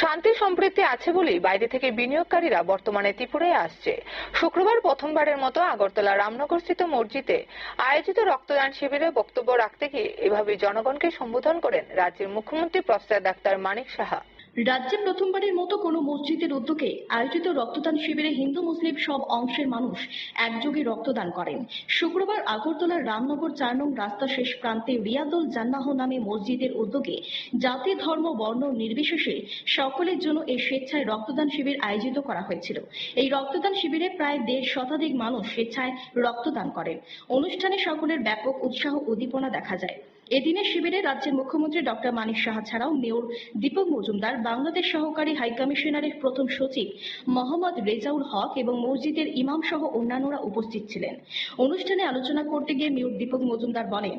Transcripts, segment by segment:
শান্তি সম্প্রীতি আছে বলেই বাইরে থেকে বিনিয়োগকারীরা বর্তমানে ত্রিপুরায় আসছে। শুক্রবার প্রথমবারের মতো আগরতলা রামনগরস্থিত মসজিদে আয়োজিত রক্তদান শিবিরে বক্তব্য রাখতে গিয়ে এভাবে জনগণকে সম্বোধন করেন রাজ্যের মুখ্যমন্ত্রী প্রফেসর ডাক্তার মানিক সাহা। রাজ্যে প্রথমবারের মতো কোনো মসজিদের উদ্যোগে আয়োজিত রক্তদান শিবিরে হিন্দু, মুসলিম সব অংশের মানুষ একযোগে রক্তদান করেন। শুক্রবার আগরতলার রামনগর চার নং রাস্তা শেষ প্রান্তে রিয়াদুল জান্নাহ নামে মসজিদের উদ্যোগে জাতি, ধর্ম, বর্ণ নির্বিশেষে সকলের জন্য এই স্বেচ্ছায় রক্তদান শিবির আয়োজিত করা হয়েছিল। এই রক্তদান শিবিরে প্রায় দেড় শতাধিক মানুষ স্বেচ্ছায় রক্তদান করেন। অনুষ্ঠানে সকলের ব্যাপক উৎসাহ উদ্দীপনা দেখা যায়। এদিনের শিবিরে রাজ্যের মুখ্যমন্ত্রী ডক্টর মানিক সাহা ছাড়াও মেয়র দীপক মজুমদার, বাংলাদেশ সহকারী হাইকমিশনারের প্রথম সচিব মোহাম্মদ রেজাউল হক এবং মসজিদের ইমাম সহ অন্যান্যরা উপস্থিত ছিলেন। অনুষ্ঠানে আলোচনা করতে গিয়ে মেয়র দীপক মজুমদার বলেন,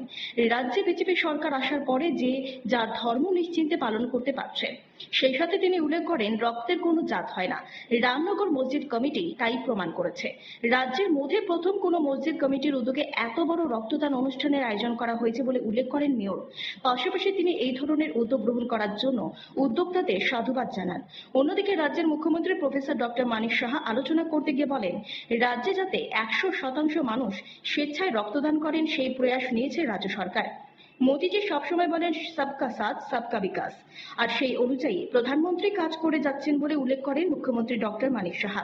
রাজ্যে বিজেপি সরকার আসার পরে যে যার ধর্ম নিশ্চিন্তে পালন করতে পারছে সেই সাথে তিনি উল্লেখ করেন, রক্তের কোনো জাত হয় না। রামনগর মসজিদ কমিটি তাই প্রমাণ করেছে। রাজ্যের মধ্যে প্রথম কোনো মসজিদ কমিটির উদ্যোগে এত বড় রক্তদান অনুষ্ঠানের আয়োজন করা হয়েছে বলে উল্লেখ করেন মেয়র। পাশাপাশি তিনি এই ধরনের উদ্যোগ গ্রহণ করার জন্য উদ্যোক্তাদের সাধুবাদ জানান। অন্যদিকে রাজ্যের মুখ্যমন্ত্রী প্রফেসর ডক্টর মানিক সাহা আলোচনা করতে গিয়ে বলেন, রাজ্যে যাতে একশো শতাংশ মানুষ স্বেচ্ছায় রক্তদান করেন, সেই প্রয়াস নিয়েছে রাজ্য সরকার। মোদিজি সবসময় বলেন, সবকা সাথ, সবকা বিকাশ। আর সেই অনুযায়ী প্রধানমন্ত্রী কাজ করে যাচ্ছেন বলে উল্লেখ করেন মুখ্যমন্ত্রী ডক্টর মানিক সাহা।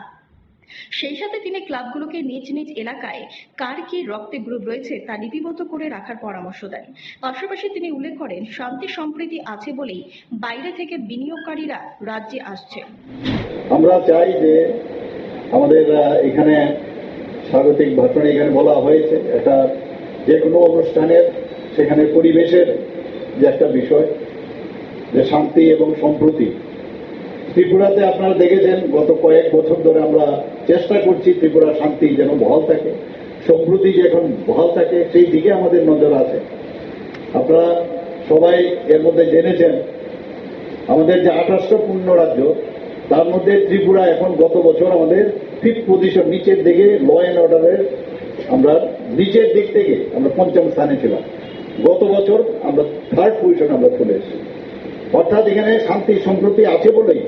সেই সাথে তিনি ক্লাবগুলোকে নিজ নিজ এলাকায় কার কি রক্তে গ্রুপ রয়েছে তা লিপিবদ্ধ করে রাখার পরামর্শ দেন। পাশাপাশি তিনি উল্লেখ করেন, শান্তি সম্প্রীতি আছে বলেই বাইরে থেকে বিনিয়োগকারীরা রাজ্যে আসছে। আমরা চাই যে আমাদের এখানে স্বাগতিক ভাষণে এখানে বলা হয়েছে, এটা যে কোনো অনুষ্ঠানের সেখানে পরিবেশের যে একটা বিষয়, যে শান্তি এবং সম্প্রতি। ত্রিপুরাতে আপনারা দেখেছেন, গত কয়েক বছর ধরে আমরা চেষ্টা করছি ত্রিপুরা শান্তি যেন বহাল থাকে, সম্প্রতি যে এখন বহাল থাকে, সেই দিকে আমাদের নজর আছে। আপনারা সবাই এর মধ্যে জেনেছেন, আমাদের যে আঠাশটা পূর্ণ রাজ্য, তার মধ্যে ত্রিপুরা এখন গত বছর আমাদের ফিফথ পজিশন নিচের দিকে ল অ্যান্ড অর্ডারের আমরা নিচের দিক থেকে আমরা পঞ্চম স্থানে ছিলাম। গত বছর আমরা থার্ড পজিশন আমরা চলে এসেছি। অর্থাৎ এখানে শান্তি সম্প্রতি আছে বলেই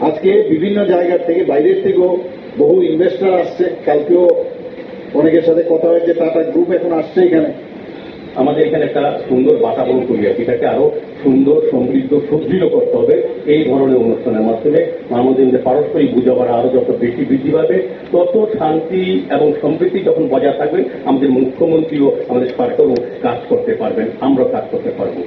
আজকে বিভিন্ন জায়গার থেকে, বাইরের থেকেও বহু ইনভেস্টার আসছে। কালকেও অনেকের সাথে কথা হয়েছে, টাটা গ্রুপ এখন আসছে এখানে। আমাদের এখানে একটা সুন্দর বাতাবরণ তৈরি আছে। এটাকে আরও সুন্দর, সমৃদ্ধ, সুদৃঢ় করতে হবে এই ধরনের অনুষ্ঠানের মাধ্যমে। আমাদের মধ্যে পারস্পরিক বোঝাপড়া আরও যত বেশি বৃদ্ধি পাবে, তত শান্তি এবং সমৃদ্ধি যখন বজায় থাকবে, আমাদের মুখ্যমন্ত্রীও আমাদের সরকারও কাজ করতে পারবেন। আমরা কাজ করতে পারব।